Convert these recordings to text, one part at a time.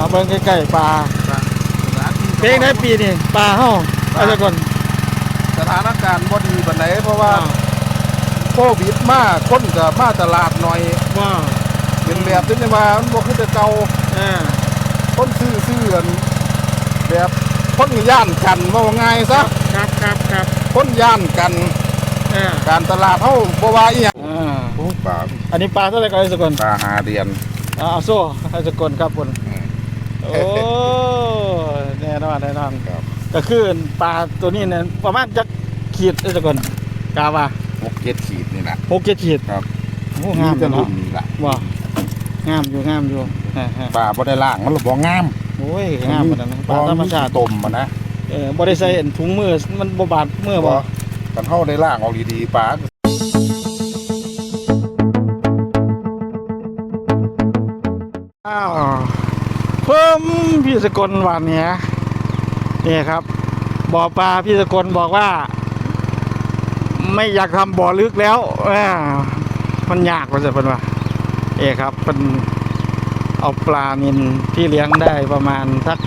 เอาเบิ่งใกล้ๆปลาสถานที่เพลงได้ปีนี่ปลาเฮาเอาซะก่อนสถานการณ์บ่ดีปานไหนเพราะว่าโควิดมาคนก็มาตลาดหน่อยว้าวเป็นแบบที่ว่ามันบ่คือแต่เก่าเออคนซื้อซื้อกันแบบคนย่านกันว่าง่ายซะครับครับครับคนย่านกันเออการตลาดเฮาบ่ว่าอีหยังอ่าโอ้ปลาอันนี้ปลาเท่าไหร่ก็ไอ้สกลปลาหาเดือนอ่าเอาโซ่ไอ้สกลครับคนอืม โอ้แน่นอนแน่นอนครับก็คือปลาตัวนี้เนี่ยประมาณจักขีดไอ้สกลกาว่าหกเจ็ดขีดนี่นะหกเจ็ดขีดครับโอ้งามจะจังรุ่เนาะนนี่ล่ะว้าวงามอยู่งามอยู่ฮะฮะปลาบ่ได้ล่างมันบ่งามโอ้ยงามเหมือนกันนะปลาธรรมชาติต้มมันนะเออบ่ได้ใส่ถุงมือมันบ่บาดมือบ่ กันเฮาได้ล่างเอาดีๆปลาอ้าวเพิ่ มพี่สกลวันเนี้ยนี่ครับบ่อปลาพี่สกลบอกว่า ไม่อยากทำบ่อลึกแล้วอมันยากว่าจะเป็นว่าเอกครับเป็นเอาปลานินที่เลี้ยงได้ประมาณสัก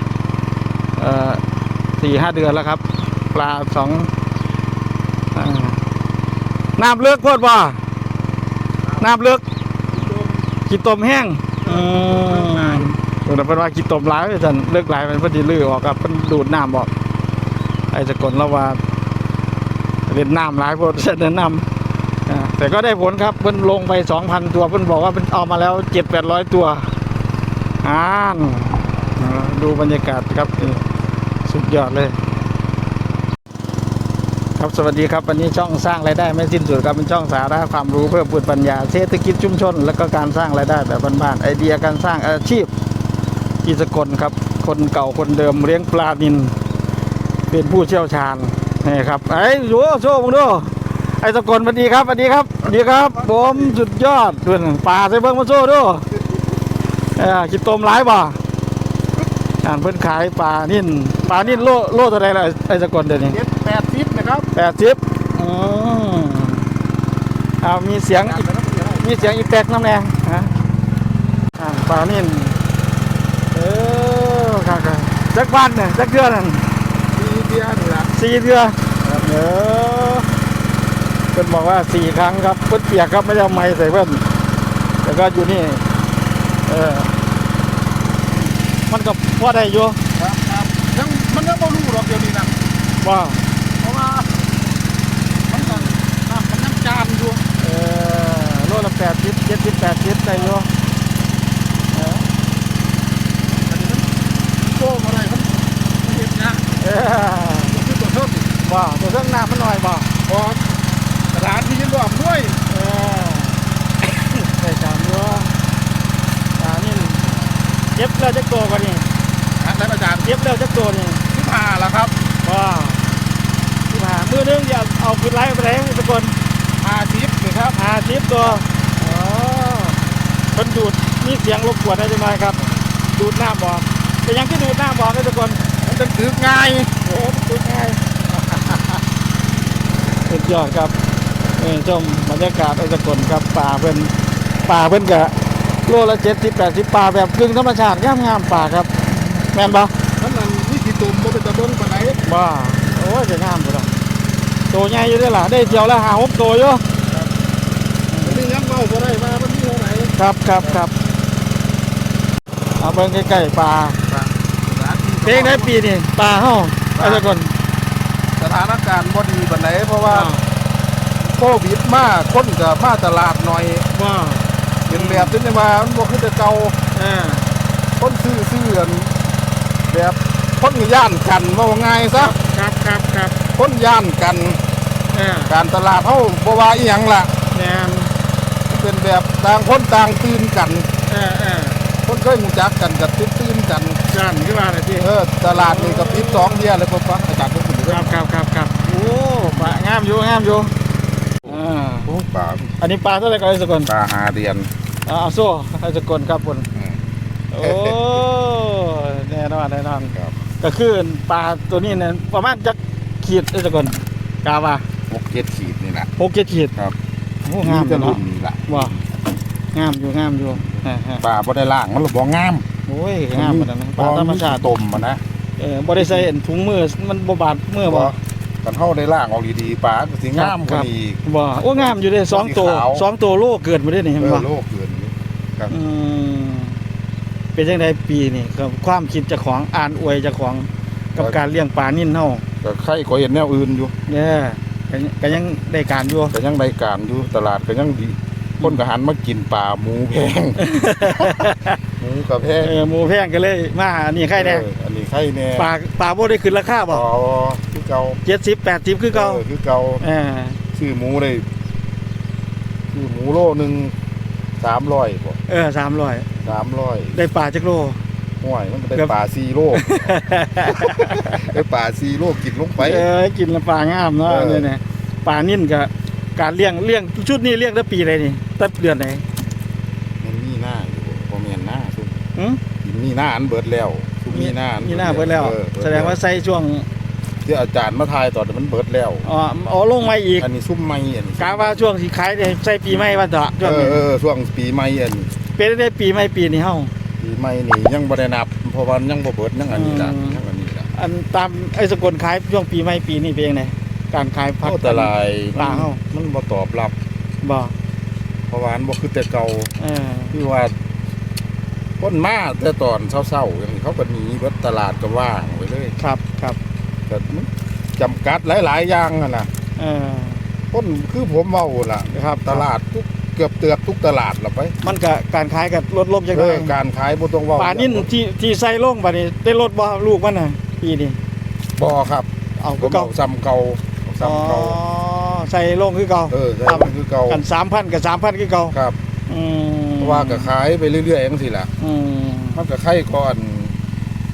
สี่ห้าเดือนแล้วครับ ปลาสองอาน้ำเลือกโคตรบ่น้ำเลือกกินต้มแห้งอืม เดี๋ยวเป็นว่ากินต้มหลายจันเลือกหลายมันพอดีลือออกครับมันดูดน้ำออกไอ้สกลแล้วว่าเล่นน้ำหลายพวกเสนอน้ำอ่าแต่ก็ได้ผลครับเพิ่นลงไปสองพันตัวเพิ่นบอกว่าเพิ่นเอามาแล้วเจ็ดแปดร้อยตัวอ่านดูบรรยากาศครับสุดยอดเลยครับสวัสดีครับวันนี้ช่องสร้างรายได้ไม่สิ้นสุดครับเป็นช่องสาระความรู้เพื่อปลูกปัญญาเศรษฐกิจชุมชน และก็การสร้างรายได้แบบบ้านๆไอเดียการสร้างอาชีพ กีสกลครับ คนเก่าคนเดิมเลี้ยงปลานิน เป็นผู้เชี่ยวชาญนี่ครับไอ้ดูโชว์มึงดูไอ้สกลสวัสดีครับสวัสดีครับสวัสดีครับ ผมสุดยอดด้วยปลาใส่เบิ้งมาโชว์ดูเออกินต้มหลายบ่อ่านเพิ่นขายปลานิ่นปลานิ่นโลโลเท่าไรล่ะไอ้สกลเดี๋ยวนี้เจ็ดแปดสิบนะครับแปดสิบอืมเอามีเสียงอีกมีเสียงอีแปกน้ำแดงฮะอ่านปลานิ่นเออครับครับ จักบ้านเนี่ยจักเดือนนั่นมีเดียนี่ล่ะสี่เดือนเออเพิ่นบอกว่าสี่ครั้งครับเพิ่นเปียกครับไม่ได้เอาไม้ใส่เพิ่นแต่ก็อยู่นี่เออมันก็พอได้อยู่ครับครับยังมันยังบ่รู้หรอกเดี๋ยวนี้นะว่าเพราะว่ามันก็น้ำมันยังจามอยู่เออโลละแปดสิบเจ็ดสิบแปดสิบได้อยู่เออ อันนี้มันโตมาได้มันมันเห็นยาก เออ มัน คือตัวเท่านี้ว่าตัวเครื่องน้ำมันหน่อยบ่พอสถานที่ยินรอบด้วยเออได้จามอยู่อ่านี่เย็บแล้วจักตัวกว่านี่ทางท่านอาจารย์เย็บแล้วจักตัวนี่ที่ผ่าแล้วครับว่าที่ผ่ามือนึงอย่าเอาขึ้นไล่ไปไหนทุกคนผ่าทิพย์นี่ครับหาทิปตัวอ๋อคนดูดมีเสียงรบกวนได้ไหมครับ ดูดหน้าบอกแต่ยังที่ดูดหน้าบอกนะทุกคนมัน จะถือง่ายโอ้ดูดง่ายสุดยอดครับนี่ชมบรรยากาศไอ้สกลครับป่าเพิ่นป่าเพิ่นกะโลละเจ็ดสิบแปดสิบป่าแบบกึ่งธรรมชาติงามงามๆป่าครับ แม่นปะมันนั่นนี่กี่ตุ่มบ่เป็นตะเบิ้งปานไหนบ้าโอ้ยจะงามไปแล้วตัวใหญ่อยู่ด้วยล่ะได้เจียวแล้วหาหกตัวอยู่มันนี่ยังเมาบ่ได้ว่ามันมีเท่าไหร่ครับครับครับเอาเบิ่งใกล้ๆปลาสถานที่ เพลงได้ปีนี่ปลาเฮาไอ้ทุกคนสถานการณ์บ่ดีปานไหนเพราะว่าโควิดมาคนก็มาตลาดหน่อยว้าวเป็นแบบที่ว่ามันบ่คือแต่เก่าเออคนซื้อซื้อกันแบบคนย่านกันว่าง่ายซะครับครับครับคนย่านกันเออการตลาดเฮาบ่ว่าอีหยังล่ะแม่นเป็นแบบต่างคนต่างตื่นกันเออเออคนเคยรู้จักกันก็ตื่น ตื่นกันย่านขึ้นมาเลยพี่เออตลาดนี่ก็ปิดสองเที่ยเลยพ่อฟังอาจารย์เพิ่นพูดครับครับครับครับโอ้ปลางามอยู่งามอยู่อ่าโอ้ปลาอันนี้ปลาเท่าไหร่ก็ไอ้สกลปลาหาเดือนอ่าเอาโซ่ไอ้สกลครับคนอืมโอ้แน่นอนแน่นอนครับก็คือปลาตัวนี้เนี่ยประมาณจักขีดไอ้สกลกาว่าหกเจ็ดขีดนี่แหละหกเจ็ดขีดครับโอ้งามจะจังรุ่เนาะนนี่ล่ะว้างามอยู่งามอยู่ฮะฮะปลาบ่ได้ล่างมันบ่งาม โอ้อ้ยงามปานนั้นนะปลาธรรมชาติต้มมานะเออบ่ได้ใส่อันถุงมือมันบ่บาดมือบ่กันเฮาได้ล่างออกดีๆปลาก็สิงามกว่านี้อีกบ่โอ้งามอยู่เด้สองตัวสีขาวสองตัวโลเกิดมาได้นี่เห็นเอบ่อโลกเกินอยู่ครับอืมเป็นจังไดปีนี่กับความคิดเจ้าของอ่านอวยเจ้าของกับการเลี้ยงปลานิ่นเฮาก็ใครก็เห็นแนวอื่นอยู่เนี่ยก็ยังก็ยังได้การอยู่ก็ยังได้การอยู่ตลาดก็ยังดี คนก็หันมากินปลาหมูแพง หมูก็แพงเออหมูแพงก็เลยมาอันนี้ใครแน่เอออันนี้ไข่แน่ปลาปลาบ่ได้ขึ้นราคาบ่อ๋อคือเก่า70 80คือเก่าออคือเก่าเออซื้อหมูได้ซื้อหมูโลหนึง300บ่เออ300 300ได้ปลาจักโล ห่วยมันก็ได้เกือบปลา4โลได้ปลา4โลกินลงไป เออกินแล้วปลางามเนาะเออ เนี่ยเนี่ยปลานิ่นกับ การเลี้ยงเลี้ยงชุดนี้เลี้ยงตั้งปีอะไรนี่ตั้งเดือนไหนมันมีหน้าอยู่บ่แม่นหน้าซุมหืมมีหน้าอันเบิดแล้วซุมมีหน้าอัมีหน้าเบิดแล้ว ออเบิแสดงว่าใส่ช่วงที่อาจารย์มาทายตอนนั้นมันเบิดแล้วอ๋ออ๋อลงมาอีกอันนี้ซุ่มไม้อันนี้กาว่าช่วงที่ขายเนี่ยใส่ปีใหม่ว่าเถอะช่วงเออนี้เออช่วงปีใหม่อันนี้เป็นได้ปีใหม่ปีนี้เฮา ปีใหม่นี่ยังบ่ได้นับเพราะว่ายังบ่เบิดยังอันนี้ล่ะอืม ยังอันนี้ล่ะอันตามไอ้สกลขายช่วงปีใหม่ปีนี้เป็นยังไงการขายผักโอ้แต่ลายปลาเฮามัน บ่ตอบรับบ่เพราะว่าอันบ่คือแต่เก่าเออคือว่าคนมาแต่ตอนเช้าๆอย่างนี้เขาก็หนีเบิดตลาดก็ว่างไปเลยครับครับแต่มันจำกัดหลายๆอย่างอะนะเออ คนคือผมเว้าล่ะครับ ตลาดทุกเกือบเตือบทุกตลาดละไปมันก็การขายก็ลดลงจังเอได๋อการขายบ่ต้องเว้าปลานิ่นที่ที่ใส่ลงบัดนี้ได้ลดบ่ลูกมันน่ะปีนี้บ่ครับเอาผคือมเก่าเอาซ้ำเก่าเอาซ้ำเก่า อ๋อ ใส่ลงคือเก่าเออใช่ครับมันคือเก่ากัน3,000กับ3,000คือเก่าครับอืมเพราะว่าก็ขายไปเรื่อยๆจังซี่ล่ะอืมมันก็ไข่ก่อน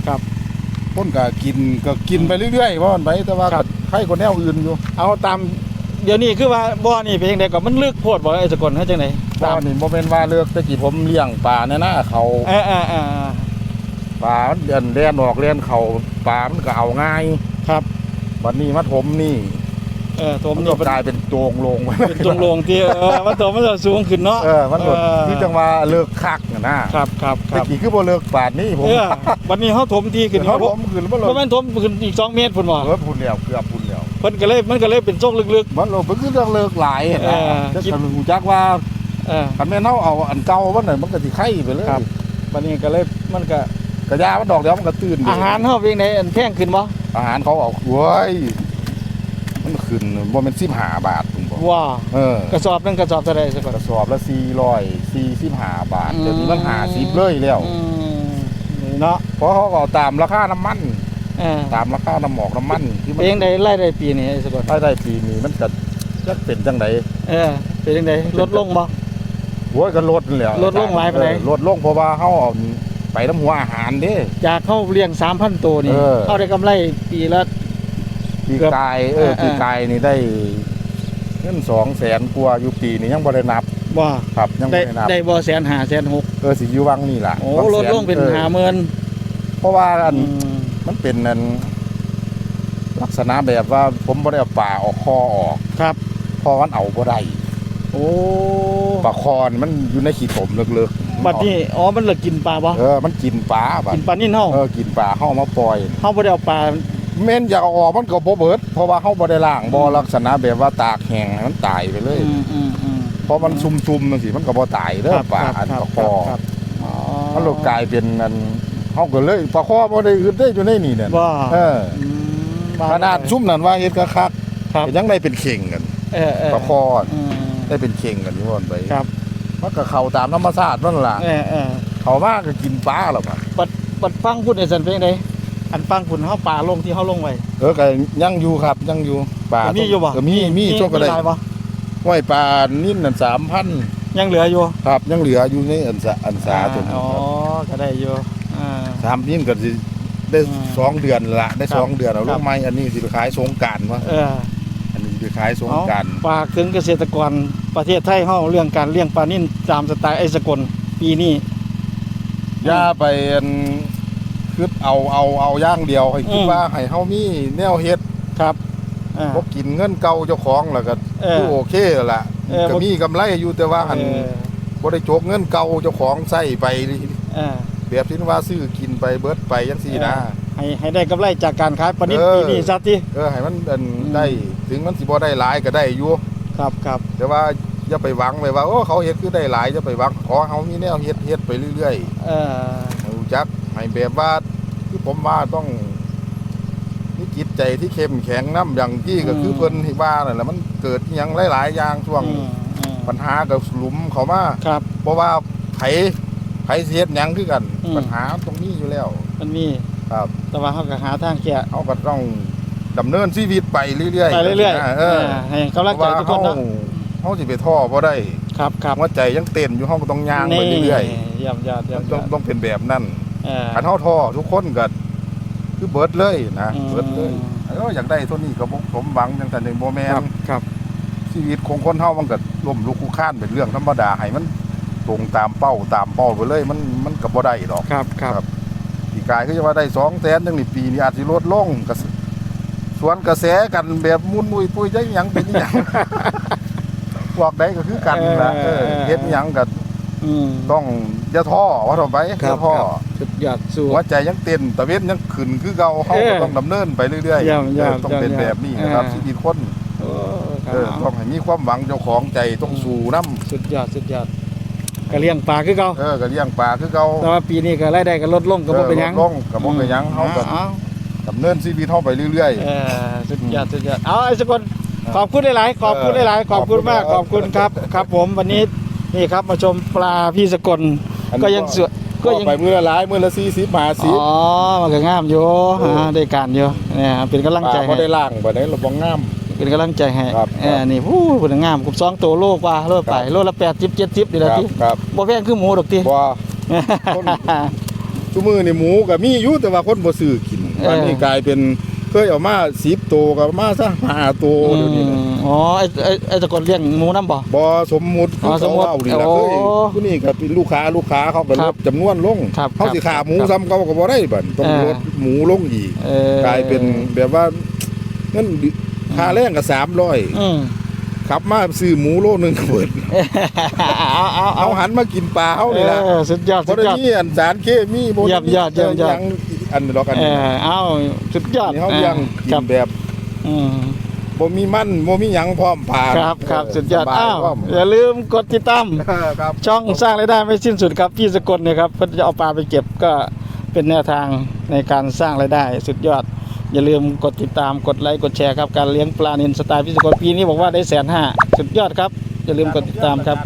ครับคนก็กินก็กินไปเรื่อยๆว่ามันไปแต่ว่าครัก็บไข่คนแนวอื่นอยู่ เอาตามเดี๋ยวนี้คือว่าบ่อนี่เป็นจังไดก็มันลึกโพดบ่ไอ้สกลเฮ็ดจังไดตามนี่บ่แม่นว่าเลือกแต่กี้ผมเลี้ยงปลาแน่นะเขาเออเออเออปลามันเดินเลียนออกเลียนเขาปลามันก็เอาง่ายครับวันนี้มาถมนี่ เออตัวมัมันนก็เป็นกลายเป็นโจงลงไปเป็นจงโลงที่เออมันตัวมันจะสูงขึ้นเนาะเออมันก็เออคือจังว่าเลิกคักน่ะนะครับครับคแต่รับกี้คือบ่เลิกปาดนี้ผมเออวันนี้เฮาถมที่ขึ้นเขาเฮาผมขึ้นบ่เลิบ่กแม่นถมขึ้นอีก2เมตรพุ่นบ่เออพุ่นแล้วเกือบพุ่นแล้วเพิ่นก็เลยมันก็เลยเป็นทรงลึก มันเราเป็นคือเรื่องเลิกหลายเอนะอ จะทำหูจักว่าๆเออ คันแม่นเฮาเอาอันเก่ามันน่ะมันก็สิไข่ไปเลยครับ วันนี้ก็เลยมันก็กระยามันดอกเดียวมันก็ตื่นเงอาหารเฮาเป็นจังไดอันแพงขึ้นบ่อาหารเขาเอาโว้ย มันขึ้นบ่แม่น15บาทผมบอกว้าเออกระสอบหนึงกระสอบเท่าใดสกลกระสอบละ445บาทเดี๋ยวนี้มัน50เลยแล้วอืมนี่เนาะเพราะเขาก็เอาตามราคาน้ำมันเออตามราคาน้ำหมอกน้ำมันที่มัเป็นยังไงไล่ได้ปีนี้ไอ้สกลรายได้ปีนี้มันก็จะเป็นจังไดเออเป็นยังไงลดลงบ่โว้ยก็ลดนั่นแหล้วลดลงหลายปานใดลดลงเพราะว่าเฮาเอาไปน้ำหัวอาหารเด้จากเข้าเลี้ยง3,000ตัวนี่เออเข้าได้กำไรปีละ ปีเกือบกายเออเออเออปีกายนี่ได้เงินสองแสนกว่าอยู่ปีนี้ยังบ่ได้นับบ่ครับยังได้บ่ได้นับได้บ่แสนหาแสนหกเออสิอยู่วังนี่ล่ะโอ้วัลดแสลงเป็นออห้าหมื่นเพราะว่าอันอืมมันเป็นอันลักษณะแบบว่าผมบ่ได้เอาป่าออกคอออกครับเพอมันเอาบ่ได้โอ้ปลาคอนี่มันอยู่ในขี้ถมลึกๆบัดนี้อ๋อมันเลิกกินปลาบ่เออมันกินปลาบัดกินปลานิ่นเฮาเออกินปลาเฮามาปล่อยเฮาบ่ได้เอาปลา แม่นอยากเอาออกมันก็บ่เบิด เพราะว่าเฮาบ่ได้ล้างบ่ลักษณะแบบว่าตากแห้งให้มันตายไปเลย อืมอืมอืม เพราะมันซุ่มๆจังซี่มันก็บ่ตายเด้อปลาอันปลาคอครับ อ๋อมันเลยกลายเป็นอันเฮาก็เลยปลาคอบ่ได้อึดได้อยู่ในนี่เนี่ยบ่เอออืมบ้ขนาดซุ่มนั่นว่าเฮ็ดคักครับๆก็ยังได้เป็นเข่งกันเออเออปลาคออืม ได้เป็นเข่งกันอยู่ว่าไปครับ มันก็เข้าตามธรรมชาตินั่นล่ะเออเออเข้ามาก็กินปลาแล้วบัดบัดบัดฟังพุ่นไอ้สันเป็นจังได อันฟังพุ่นเฮาปลาลงที่เฮาลงไว้ เออก็ยังอยู่ครับยังอยู่ปลาก็มีอยู่บ่ก็มีมีช่วงก็ได้หลายบ่ห้อยปลานิ่นนั่น3,000ยังเหลืออยู่ ครับยังเหลืออยู่ในอันสาอันสาตัวนี้อ๋อครับก็ได้อยู่อ่าสามพินก็สิได้อืมสองเดือนละได้ครับสองเดือนเอาคลูรับกไม้อันนี้สิไปขายสงกรารวะเอออันนี้สิไปขายสงเอากรารฝากถึงเกษตรกรประเทศไทยเฮาเรื่องการเลี้ยงปลานิ่นตามสไตล์ไอ้สกลปีนี้อย่าไปอัน คือเอาเอาเอาอย่างเดียวให้คิดอืมว่าให้เฮามีแนวเฮ็ดครับอ่าบ่กินเงินเก่าเจ้าของแล้วก็เออคือโอเคแล้วล่ะเออก็บ่มีกำไรอยู่แต่ว่าหันเออบ่ได้โจกเงินเก่าเจ้าของใช้ไปเออแบบที่ว่าซื้อกินไปเบิดไปจังซี่นะให้ให้ได้กำไรจากการขายปลานิดเออปีนี้ซะทีเออให้มันอันอืมได้ถึงมันสิบ่ได้หลายก็ได้อยู่ครับครับแต่ว่าอย่าไปหวังไปว่าโอ้เขาเฮ็ดคือได้หลายอย่าไปหวังขอเฮามีแนวเฮ็ดเฮ็ดไปเรื่อยเออๆให้รู้จัก ให้แบบว่าคือผมว่าต้องมีจิตใจที่เข้มแข็งนํอย่างที่ก็คือเพิ่นที่ว่านั่นแหละมันเกิดอิหยังหลาย ๆ อย่างช่วงอืมอืมปัญหากับหลุมเขามาครับ เพราะว่าไผไผสิเฮ็ดหยังคือกัน อืม ปัญหาตรงนี้อยู่แล้ว มันมีครับ แต่ว่าเขาก็หาทางแก้เขาก็ต้องดำเนินชีวิตไปเรื่อยๆไปเรื่อยนะๆเออเออให้กำลังใจทุกคนเพราะเนาะว่าเฮาเฮาสิไปท่อบ่ได้ครับครับหัวใจยังเต้นอยู่เฮาก็ต้องย่างไปเรื่อยๆย่ำยอดๆย่ำยต้อองดต้องเป็นแบบนั้นเออคันเฮาท่อทุกคนก็คือเบิดเลยนะอืมเบิดเลยเอออยากได้เท่านี้ก็บ่สมหวังจังซั่นเองบ่แม่ครับนครับ ชีวิตของคนเฮามันก็ล้มลุกคลุกคลานเป็นเรื่องธรรมดาให้มันตรงตามเป้าตามเป้าไปเลยมันมันก็บ่ได้ดอกครับครับครับปีกายก็จะว่าได้สองแสนจังนี่ปีนี้อาจสิลดลงกระแสสวนกระแสกันแบบมุนมุยปุยจังหยังเป็นอิหยังพวกใดก็คือกันนะเออเฮ็ดอิหยังก็อืมต้องอย่าท้อว่าต่อไปอครัย่าบท้อครับสุด ยอดสู้ หัวใจยังเต้นตะเวนยังขึ้นคือเก่าเฮาเอก็อต้องดำเนินไปเรื่อยเยี่ยมๆเยี่ยมเออต้องเป็นเยี่ยมแบบนี้นะครับเออ ชีวิตคนโอ้คเออรับต้องให้มีความหวังเจ้าของใจต้องสู้นํสุดยอดสุดยอดก็เลี้ยงปลาคือเก่าเออก็เลี้ยงปลาคือเก่าแต่ว่าปีนี้ก็รายได้ก็ลดลงก็บ่เป็นหยังออลดลงก็บ่เป็นหยังเฮาก็อ๋อดำเนินชีวิตเฮาไปเรื่อยๆเออสุดยอดสุดยอดเอาไอ้สกลขอบคุณหลายๆขอบคุณหลายๆขอบคุณมากขขออบบคุคุณณคครัรับบครับผมวันนี้นี่ครับมาชมปลาพี่สกลอันนี้ก็ยังสวย ก็ก็ยังไปมื้อละหลายมื้อละ40 50อ๋อมันก็งามอยู่เออฮะได้การอยู่เนี่ยเป็นกำลังใจบ่ให้ได้ล่างบ่ได้ระบ่งาม เป็นกำลังใจให้ครับเออนี่ผู้เป็นงามกุบสองตัวโลกว่าโลไปครับโลละแปดสิบเจ็ดสิบนี่แหละที่ครับบ่แพงคือหมูดอกทีบ่คนทุกมื้อนี่หมูก็มีอยู่แต่ว่าคนบ่ซื้อกินเออตอนนี้กลายเป็น เคยเอามา10ตัวก็มาซะ5ตัวเดี๋ยวนี้นะ อ๋อไอ้ไอ้ไอ้ตะกอนเลี้ยงหมูน้ำบ่บ่สมมุติอ๋อสมมุติเขาเอานี่ล่ะโอ้เคยผู้นี้ก็เป็นลูกค้าลูกค้าเขาก็คลรับดจำนวนลงครับเขาสิครับขาหมูครับซ้ำเขาก็บ่ได้บัดต้องเออลดหมูลงอีก เออกลายเป็นแบบว่าเงินค่าแรงก็300อืมขับมาซื้อหมูโลนึงก็เบิดเอาเอาเอาเอาหันมากินปลาเฮานี่ล่ะเออสุดยอดบ่สุดได้ยอดมีอันสารเคมีบ่เยี่ยมยอดเยี่ยมยอดง อันดอกอันเอนี้อเอาสุดยอดนี่เฮาเลี้ยงกิครันบแบบอืมบ่มีมันบ่มีหยังพร้อมปลาครับครับเสุดยอดสบาอ้าวพร้อมอย่าลืมกดติดตาม เออครับ ช่องสร้างรายได้ไม่สิ้นสุดครับพี่สกลเนี่ยครับเพื่อจะเอาปลาไปเก็บก็เป็นแนวทางในการสร้างรายได้ สุดยอด อย่าลืมกดติดตามกดไลค์กดแชร์ครับการเลี้ยงปลานินสไตล์พี่สกลปีนี้บอกว่าได้แสนห้าสุดยอดครับอย่าลืมกดติดตามครับ